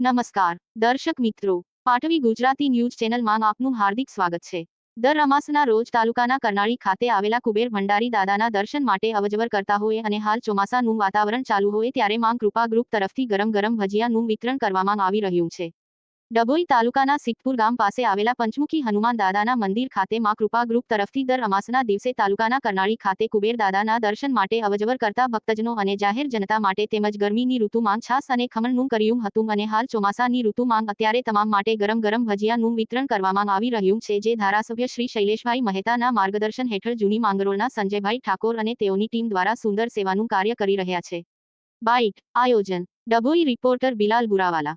નમસ્કાર, દર્શક મિત્રો. પાટવી ગુજરાતી ન્યૂઝ ચેનલમાં આપનું હાર્દિક સ્વાગત છે. દર અમાસના રોજ તાલુકાના કરનાળી ખાતે આવેલા કુબેર ભંડારી દાદાના દર્શન માટે અવજવર કરતા હોય અને હાલ ચોમાસાનું વાતાવરણ ચાલુ હોય ત્યારે માંગ કૃપા ગ્રુપ તરફથી ગરમ ગરમ ભજીયાનું વિતરણ કરવામાં આવી રહ્યું છે. ડભોઈ તાલુકાના સિદ્ધપુર ગામ પાસે આવેલા પંચમુખી હનુમાન દાદાના મંદિર ખાતે માં કૃપા ગ્રુપ તરફથી દર અમાસના દિવસે તાલુકાના કરનાળી ખાતે કુબેર દાદાના દર્શન માટે અવજવર કરતા ભક્તજનો અને જાહેર જનતા માટે તેમજ ગરમીની ઋતુમાં છાસ અને ખમણનું કર્યું હતું અને હાલ ચોમાસાની ઋતુમાં અત્યારે તમામ માટે ગરમ ગરમ ભજીયાનું વિતરણ કરવામાં આવી રહ્યું છે, જે ધારાસભ્ય શ્રી શૈલેષભાઈ મહેતાના માર્ગદર્શન હેઠળ જૂની માંગરોળના સંજયભાઈ ઠાકોર અને તેઓની ટીમ દ્વારા સુંદર સેવાનું કાર્ય કરી રહ્યા છે. બાઇટ, આયોજન, ડભોઈ રિપોર્ટર બિલાલ બુરાવાલા.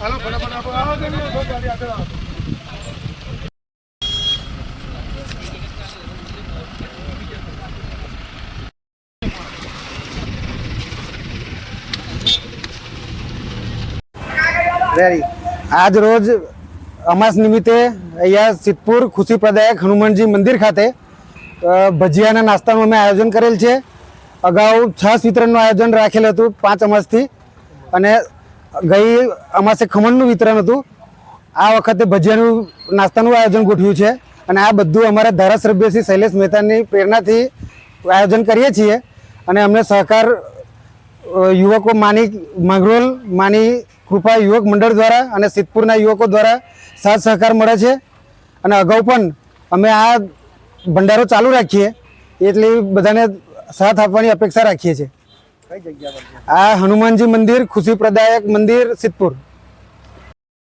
હાલો ફટાફટ આપો. આવો ગાડી આગળ આવો. આજ રોજ અમાસ નિમિત્તે અહીંયા સિદ્ધપુર ખુશી પ્રદાયક હનુમાનજી મંદિર ખાતે ભજીયાના નાસ્તાનું અમે આયોજન કરેલ છે. અગાઉ છાસ વિતરણનું આયોજન રાખેલ હતું પાંચ અમાસથી અને ગઈ અમાસે ખમણનું વિતરણ હતું. આ વખતે ભજીયાનું નાસ્તાનું આયોજન ગોઠવ્યું છે અને આ બધું અમારા ધારાસભ્ય શ્રી શૈલેષ મહેતાની પ્રેરણાથી આયોજન કરીએ છીએ અને અમને સહકાર યુવકો માની માંગરોલ માની કૃપા યુવક મંડળ દ્વારા અને સિદ્ધપુરના યુવકો દ્વારા સાથ સહકાર મળે છે. અને અગાઉ પણ અમે આ ભંડારો ચાલુ રાખીએ એટલે બધાને સાથ આપવાની અપેક્ષા રાખીએ છીએ. આ હનુમાનજી મંદિર ખુશી પ્રદાયક મંદિર સિદ્ધપુર.